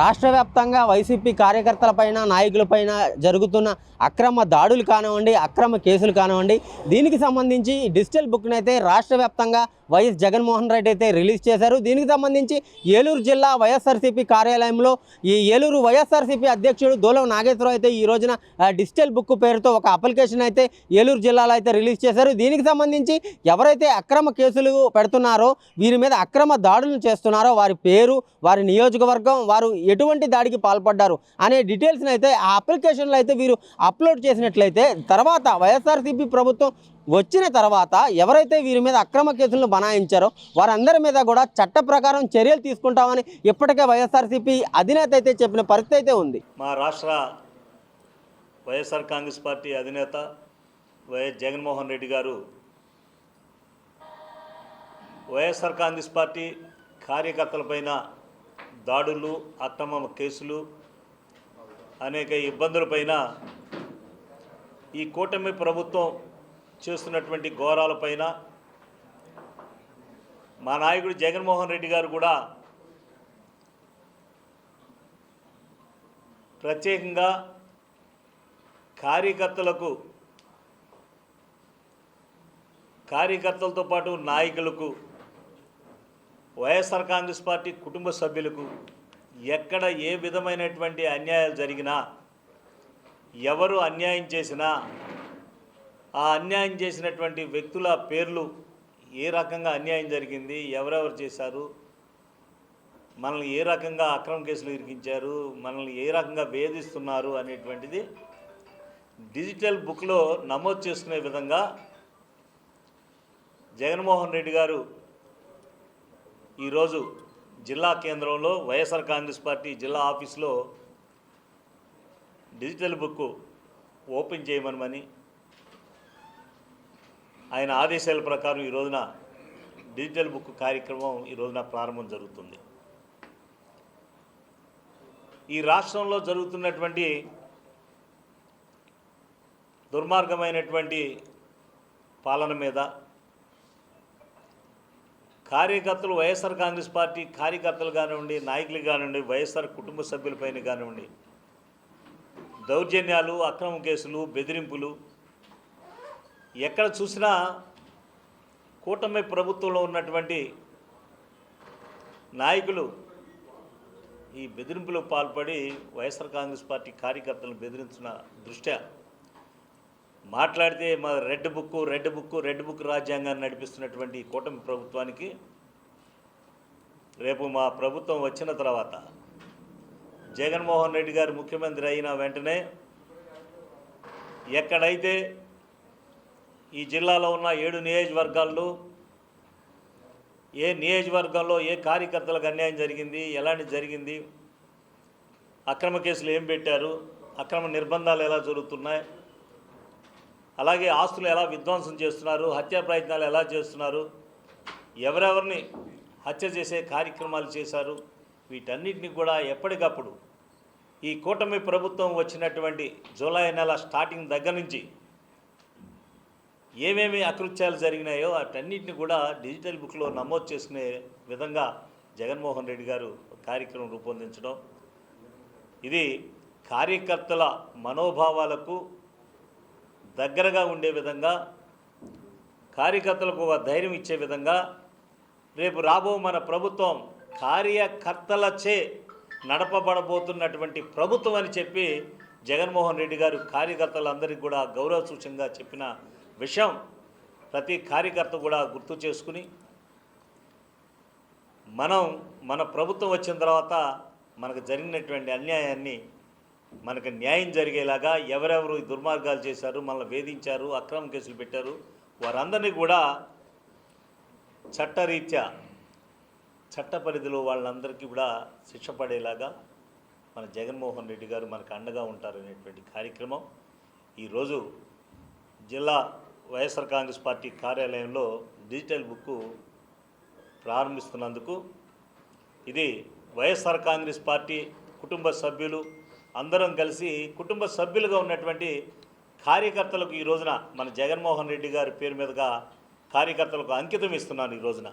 రాష్ట్ర వ్యాప్తంగా వైసీపీ కార్యకర్తలపైన నాయకులపైన జరుగుతున్న అక్రమ దాడులు కానివ్వండి అక్రమ కేసులు కానివ్వండి దీనికి సంబంధించి డిజిటల్ బుక్ని అయితే రాష్ట్ర వ్యాప్తంగా వైఎస్ జగన్మోహన్ రెడ్డి అయితే రిలీజ్ చేశారు. దీనికి సంబంధించి ఏలూరు జిల్లా వైఎస్ఆర్సీపీ కార్యాలయంలో ఈ ఏలూరు వైఎస్ఆర్సీపీ అధ్యక్షుడు దూలం నాగేశ్వరరావు అయితే ఈ రోజున డిజిటల్ బుక్ పేరుతో ఒక అప్లికేషన్ అయితే ఏలూరు జిల్లాలో అయితే రిలీజ్ చేశారు. దీనికి సంబంధించి ఎవరైతే అక్రమ కేసులు పెడుతున్నారో వీరి మీద అక్రమ దాడులు చేస్తున్నారో వారి పేరు వారి నియోజకవర్గం వారు ఎటువంటి దాడికి పాల్పడ్డారు అనే డీటెయిల్స్ని అయితే ఆ అప్లికేషన్లో అయితే వీరు అప్లోడ్ చేసినట్లయితే తర్వాత వైఎస్ఆర్సీపీ ప్రభుత్వం వచ్చిన తర్వాత ఎవరైతే వీరి మీద అక్రమ కేసులను బనాయించారో వారందరి మీద కూడా చట్ట ప్రకారం చర్యలు తీసుకుంటామని ఇప్పటికే వైఎస్ఆర్సీపీ అధినేత అయితే చెప్పిన పరిస్థితి అయితే ఉంది. మా రాష్ట్ర వైఎస్ఆర్ కాంగ్రెస్ పార్టీ అధినేత వైఎస్ జగన్మోహన్ రెడ్డి గారు వైఎస్ఆర్ కాంగ్రెస్ పార్టీ కార్యకర్తలపైన దాడులు అక్రమ కేసులు అనేక ఇబ్బందులపైన ఈ కూటమి ప్రభుత్వం చేస్తున్నటువంటి ఘోరాలపైన మా నాయకుడు జగన్మోహన్ రెడ్డి గారు కూడా ప్రత్యేకంగా కార్యకర్తలకు కార్యకర్తలతో పాటు నాయకులకు వైఎస్ఆర్ కాంగ్రెస్ పార్టీ కుటుంబ సభ్యులకు ఎక్కడ ఏ విధమైనటువంటి అన్యాయాలు జరిగినా ఎవరు అన్యాయం చేసినా ఆ అన్యాయం చేసినటువంటి వ్యక్తుల పేర్లు ఏ రకంగా అన్యాయం జరిగింది ఎవరెవరు చేశారు మనల్ని ఏ రకంగా అక్రమ కేసులు ఇరికించారు మనల్ని ఏ రకంగా వేధిస్తున్నారు అనేటువంటిది డిజిటల్ బుక్లో నమోదు చేసుకునే విధంగా జగన్మోహన్ రెడ్డి గారు ఈరోజు జిల్లా కేంద్రంలో వైఎస్ఆర్ కాంగ్రెస్ పార్టీ జిల్లా ఆఫీస్లో డిజిటల్ బుక్ ఓపెన్ చేయమనమని ఆయన ఆదేశాల ప్రకారం ఈ రోజున డిజిటల్ బుక్ కార్యక్రమం ఈ రోజున ప్రారంభం జరుగుతుంది. ఈ రాష్ట్రంలో జరుగుతున్నటువంటి దుర్మార్గమైనటువంటి పాలన మీద కార్యకర్తలు వైఎస్ఆర్ కాంగ్రెస్ పార్టీ కార్యకర్తలు కానివ్వండి నాయకులు కానివ్వండి వైఎస్ఆర్ కుటుంబ సభ్యులపైన కానివ్వండి దౌర్జన్యాలు అక్రమ కేసులు బెదిరింపులు ఎక్కడ చూసినా కూటమి ప్రభుత్వంలో ఉన్నటువంటి నాయకులు ఈ బెదిరింపులకు పాల్పడి వైఎస్ఆర్ కాంగ్రెస్ పార్టీ కార్యకర్తలను బెదిరించిన దృష్ట్యా మాట్లాడితే మా red book red book red book రాజ్యాంగాన్ని నడిపిస్తున్నటువంటి కూటమి ప్రభుత్వానికి రేపు మా ప్రభుత్వం వచ్చిన తర్వాత జగన్మోహన్ రెడ్డి గారు ముఖ్యమంత్రి అయిన వెంటనే ఎక్కడైతే ఈ జిల్లాలో ఉన్న ఏడు నియోజకవర్గాల్లో ఏ నియోజకవర్గంలో ఏ కార్యకర్తలకు అన్యాయం జరిగింది ఎలాంటి జరిగింది అక్రమ కేసులు ఏం పెట్టారు అక్రమ నిర్బంధాలు ఎలా జరుగుతున్నాయి అలాగే ఆస్తులు ఎలా విధ్వంసం చేస్తున్నారు హత్యా ప్రయత్నాలు ఎలా చేస్తున్నారు ఎవరెవరిని హత్య చేసే కార్యక్రమాలు చేశారు వీటన్నిటిని కూడా ఎప్పటికప్పుడు ఈ కూటమి ప్రభుత్వం వచ్చినటువంటి జూలై నెల స్టార్టింగ్ దగ్గర నుంచి ఏమేమి అకృత్యాలు జరిగినాయో వాటన్నిటిని కూడా డిజిటల్ బుక్లో నమోదు చేసుకునే విధంగా జగన్మోహన్ రెడ్డి గారు కార్యక్రమం రూపొందించడం. ఇది కార్యకర్తల మనోభావాలకు దగ్గరగా ఉండే విధంగా కార్యకర్తలకు ఒక ధైర్యం ఇచ్చే విధంగా రేపు రాబో మన ప్రభుత్వం కార్యకర్తలచే నడపబడబోతున్నటువంటి ప్రభుత్వం అని చెప్పి జగన్మోహన్ రెడ్డి గారు కార్యకర్తలందరికీ కూడా గౌరవ సూచంగా చెప్పిన విషయం ప్రతి కార్యకర్త కూడా గుర్తు చేసుకుని మనం మన ప్రభుత్వం వచ్చిన తర్వాత మనకు జరిగినటువంటి అన్యాయాన్ని మనకు న్యాయం జరిగేలాగా ఎవరెవరు దుర్మార్గాలు చేశారు మనల్ని వేధించారు అక్రమ కేసులు పెట్టారు వారందరినీ కూడా చట్టరీత్యా చట్ట పరిధిలో వాళ్ళందరికీ కూడా శిక్ష పడేలాగా మన జగన్మోహన్ రెడ్డి గారు మనకు అండగా ఉంటారనేటువంటి కార్యక్రమం. ఈరోజు జిల్లా వైఎస్ఆర్ కాంగ్రెస్ పార్టీ కార్యాలయంలో డిజిటల్ బుక్ ప్రారంభిస్తున్నందుకు ఇది వైఎస్ఆర్ కాంగ్రెస్ పార్టీ కుటుంబ సభ్యులు అందరం కలిసి కుటుంబ సభ్యులుగా ఉన్నటువంటి కార్యకర్తలకు ఈ రోజున మన జగన్మోహన్ రెడ్డి గారి పేరు మీదుగా కార్యకర్తలకు అంకితం ఇస్తున్నాను ఈ రోజున.